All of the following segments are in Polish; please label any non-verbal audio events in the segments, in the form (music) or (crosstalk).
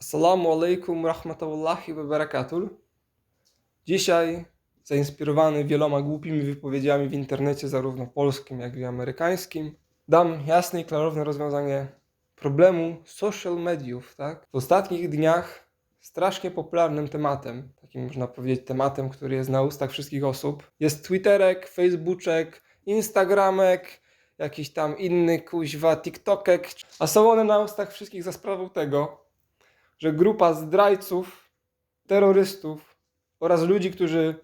Assalamu alaikum rahmatullahi wa barakatuh. Dzisiaj, zainspirowany wieloma głupimi wypowiedziami w internecie, zarówno polskim, jak i amerykańskim, dam jasne i klarowne rozwiązanie problemu social mediów. Tak? W ostatnich dniach strasznie popularnym tematem, takim można powiedzieć tematem, który jest na ustach wszystkich osób, jest Twitterek, Facebooczek, Instagramek, jakiś tam inny kuźwa TikTokek, a są one na ustach wszystkich za sprawą tego, że grupa zdrajców, terrorystów oraz ludzi, którzy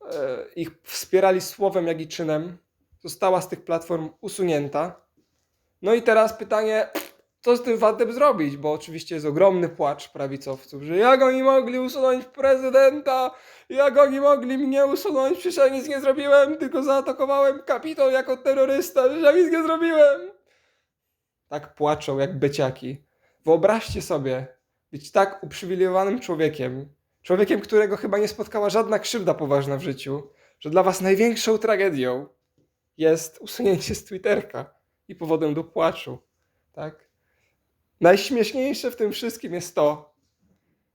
e, ich wspierali słowem, jak i czynem, została z tych platform usunięta. No i teraz pytanie, co z tym fantem zrobić? Bo oczywiście jest ogromny płacz prawicowców, że jak oni mogli usunąć prezydenta, jak oni mogli mnie usunąć, przecież ja nic nie zrobiłem, tylko zaatakowałem kapitol jako terrorysta, przecież ja nic nie zrobiłem. Tak płaczą jak beciaki. Wyobraźcie sobie, być tak uprzywilejowanym człowiekiem, człowiekiem, którego chyba nie spotkała żadna krzywda poważna w życiu, że dla was największą tragedią jest usunięcie z Twitterka i powodem do płaczu, tak? Najśmieszniejsze w tym wszystkim jest to,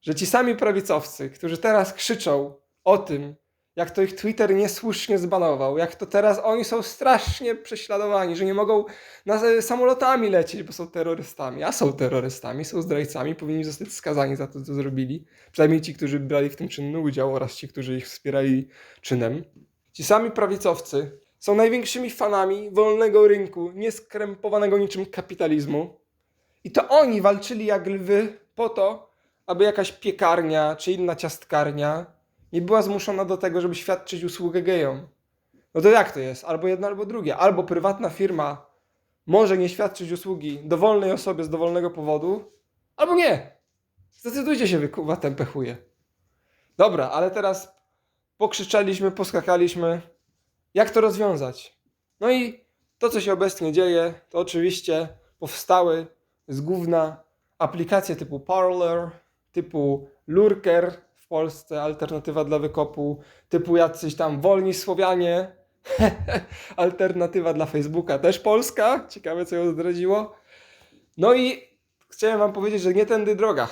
że ci sami prawicowcy, którzy teraz krzyczą o tym, jak to ich Twitter niesłusznie zbanował, jak to teraz oni są strasznie prześladowani, że nie mogą na, samolotami lecieć, bo są terrorystami, a są terrorystami, są zdrajcami, powinni zostać skazani za to, co zrobili. Przynajmniej ci, którzy brali w tym czynny udział oraz ci, którzy ich wspierali czynem. Ci sami prawicowcy są największymi fanami wolnego rynku, nieskrępowanego niczym kapitalizmu. I to oni walczyli jak lwy po to, aby jakaś piekarnia czy inna ciastkarnia nie była zmuszona do tego, żeby świadczyć usługę gejom. No to jak to jest? Albo jedno, albo drugie. Albo prywatna firma może nie świadczyć usługi dowolnej osobie z dowolnego powodu, albo nie. Zdecydujcie się, wy kurwa tępe chuje. Dobra, ale teraz pokrzyczeliśmy, poskakaliśmy. Jak to rozwiązać? No i to, co się obecnie dzieje, to oczywiście powstały z gówna aplikacje typu Parler, typu Lurker w Polsce, alternatywa dla wykopu, typu jacyś tam wolni Słowianie, (laughs) alternatywa dla Facebooka, też polska, ciekawe co ją zdradziło. No i chciałem wam powiedzieć, że nie tędy droga.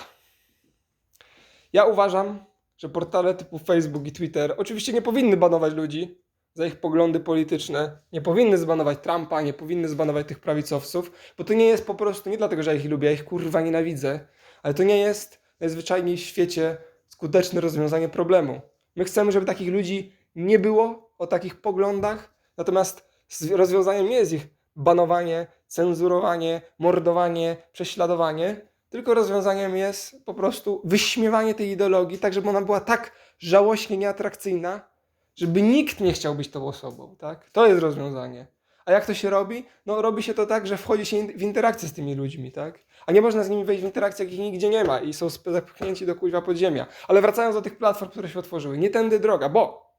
Ja uważam, że portale typu Facebook i Twitter oczywiście nie powinny banować ludzi za ich poglądy polityczne, nie powinny zbanować Trumpa, nie powinny zbanować tych prawicowców, bo to nie jest po prostu, nie dlatego, że ja ich lubię, ja ich kurwa nienawidzę, ale to nie jest najzwyczajniej w świecie skuteczne rozwiązanie problemu. My chcemy, żeby takich ludzi nie było o takich poglądach, natomiast rozwiązaniem nie jest ich banowanie, cenzurowanie, mordowanie, prześladowanie, tylko rozwiązaniem jest po prostu wyśmiewanie tej ideologii, tak żeby ona była tak żałośnie nieatrakcyjna, żeby nikt nie chciał być tą osobą, tak? To jest rozwiązanie. A jak to się robi? No robi się to tak, że wchodzi się w interakcję z tymi ludźmi, tak? A nie można z nimi wejść w interakcję, jak ich nigdzie nie ma i są zapchnięci do kuźwa podziemia. Ale wracając do tych platform, które się otworzyły, nie tędy droga, bo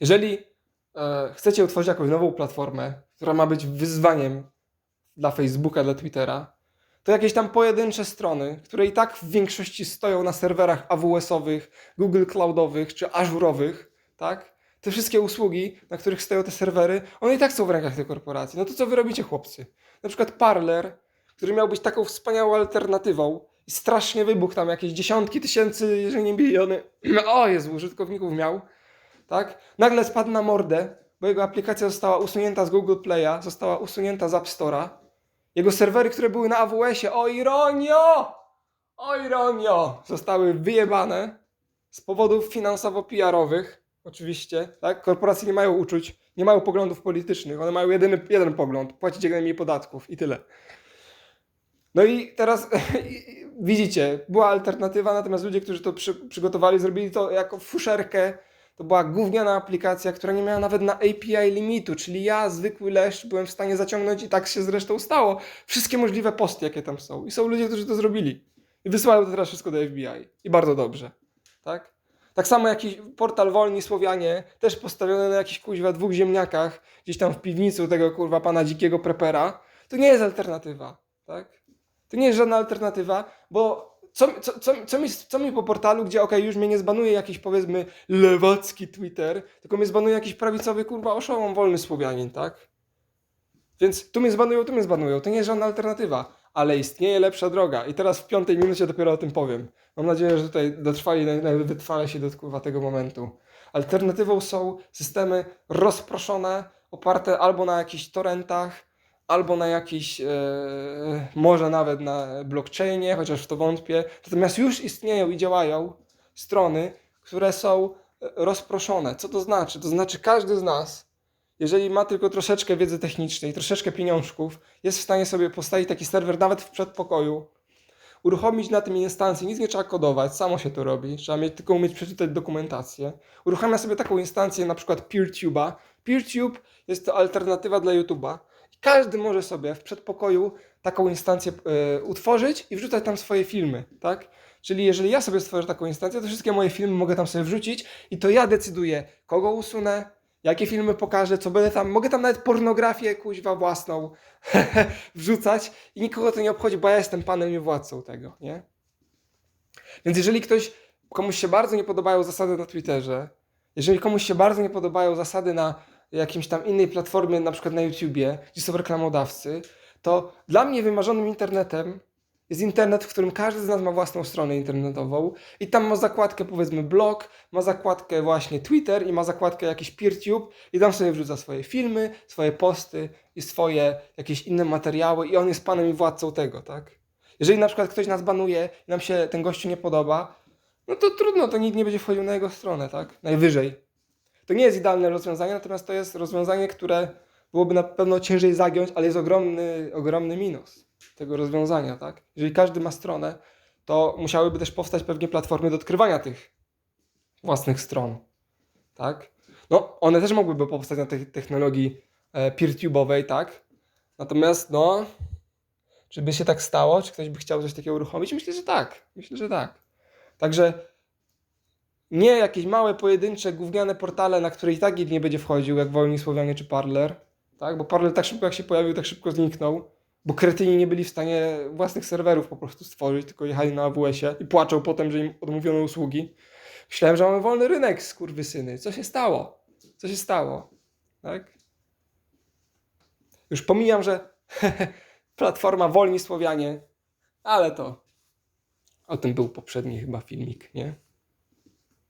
jeżeli e, chcecie utworzyć jakąś nową platformę, która ma być wyzwaniem dla Facebooka, dla Twittera, to jakieś tam pojedyncze strony, które i tak w większości stoją na serwerach AWS-owych, Google Cloudowych czy Azure'owych, tak? Te wszystkie usługi, na których stoją te serwery, one i tak są w rękach tej korporacji. No to co wy robicie, chłopcy? Na przykład Parler, który miał być taką wspaniałą alternatywą i strasznie wybuchł tam jakieś dziesiątki tysięcy, jeżeli nie miliony, (clears throat) o Jezu, użytkowników miał, tak? Nagle spadł na mordę, bo jego aplikacja została usunięta z Google Play'a, została usunięta z App Store'a. Jego serwery, które były na AWS-ie, o ironio! O ironio! Zostały wyjebane z powodów finansowo-PR-owych, oczywiście, tak? Korporacje nie mają uczuć, nie mają poglądów politycznych, one mają jedyny, jeden pogląd, płacić jak najmniej podatków i tyle. No i teraz (laughs) widzicie, była alternatywa, natomiast ludzie, którzy to przy, przygotowali, zrobili to jako fuszerkę. To była gówniana aplikacja, która nie miała nawet na API limitu, czyli ja, zwykły leszcz, byłem w stanie zaciągnąć i tak się zresztą stało. Wszystkie możliwe posty, jakie tam są. I są ludzie, którzy to zrobili. I wysyłają to teraz wszystko do FBI. I bardzo dobrze. Tak? Tak samo jakiś portal Wolni Słowianie, też postawiony na jakichś kuźwa dwóch ziemniakach, gdzieś tam w piwnicy tego kurwa pana dzikiego prepera. To nie jest alternatywa. Tak? To nie jest żadna alternatywa, bo co, co, co, co, mi, co mi po portalu, gdzie okej, już mnie nie zbanuje jakiś powiedzmy lewacki Twitter, tylko mnie zbanuje jakiś prawicowy kurwa oszołom wolny Słowianin, tak? Więc tu mnie zbanują, tu mnie zbanują. To nie jest żadna alternatywa, ale istnieje lepsza droga. I teraz w piątej minucie dopiero o tym powiem. Mam nadzieję, że tutaj dotrwali, wytrwale się do tego momentu. Alternatywą są systemy rozproszone, oparte albo na jakichś torrentach, albo na jakiś, e, może nawet na blockchainie, chociaż w to wątpię. Natomiast już istnieją i działają strony, które są e, rozproszone. Co to znaczy? To znaczy każdy z nas, jeżeli ma tylko troszeczkę wiedzy technicznej, troszeczkę pieniążków, jest w stanie sobie postawić taki serwer nawet w przedpokoju, uruchomić na tym instancję, nic nie trzeba kodować, samo się to robi, trzeba mieć, tylko umieć przeczytać dokumentację. Uruchamia sobie taką instancję, na przykład PeerTube'a. PeerTube jest to alternatywa dla YouTube'a. Każdy może sobie w przedpokoju taką instancję e, utworzyć i wrzucać tam swoje filmy, tak? Czyli jeżeli ja sobie stworzę taką instancję, to wszystkie moje filmy mogę tam sobie wrzucić i to ja decyduję, kogo usunę, jakie filmy pokażę, co będę tam, mogę tam nawet pornografię kuźwa własną (laughs) wrzucać i nikogo to nie obchodzi, bo ja jestem panem i władcą tego, nie? Więc jeżeli ktoś, komuś się bardzo nie podobają zasady na Twitterze, jeżeli komuś się bardzo nie podobają zasady na jakimś tam innej platformie, na przykład na YouTubie, gdzie są reklamodawcy, to dla mnie wymarzonym internetem jest internet, w którym każdy z nas ma własną stronę internetową i tam ma zakładkę powiedzmy blog, ma zakładkę właśnie Twitter i ma zakładkę jakiś PeerTube i tam sobie wrzuca swoje filmy, swoje posty i swoje jakieś inne materiały i on jest panem i władcą tego, tak? Jeżeli na przykład ktoś nas banuje i nam się ten gościu nie podoba, no to trudno, to nikt nie będzie wchodził na jego stronę, tak? Najwyżej. To nie jest idealne rozwiązanie, natomiast to jest rozwiązanie, które byłoby na pewno ciężej zagiąć, ale jest ogromny, ogromny minus tego rozwiązania, tak? Jeżeli każdy ma stronę, to musiałyby też powstać pewnie platformy do odkrywania tych własnych stron, tak? No, one też mogłyby powstać na tej technologii e, peer-tube'owej, tak? Natomiast, no, czy by się tak stało? Czy ktoś by chciał coś takiego uruchomić? Myślę, że tak. Myślę, że tak. Także nie jakieś małe, pojedyncze, gówniane portale, na które i tak nikt nie będzie wchodził, jak Wolni Słowianie czy Parler, tak? Bo Parler tak szybko jak się pojawił, tak szybko zniknął, bo kretyni nie byli w stanie własnych serwerów po prostu stworzyć, tylko jechali na AWS-ie i płaczą potem, że im odmówiono usługi. Myślałem, że mamy wolny rynek, skurwysyny. Co się stało? Co się stało? Tak? Już pomijam, że (laughs) platforma Wolni Słowianie, ale to o tym był poprzedni chyba filmik, nie?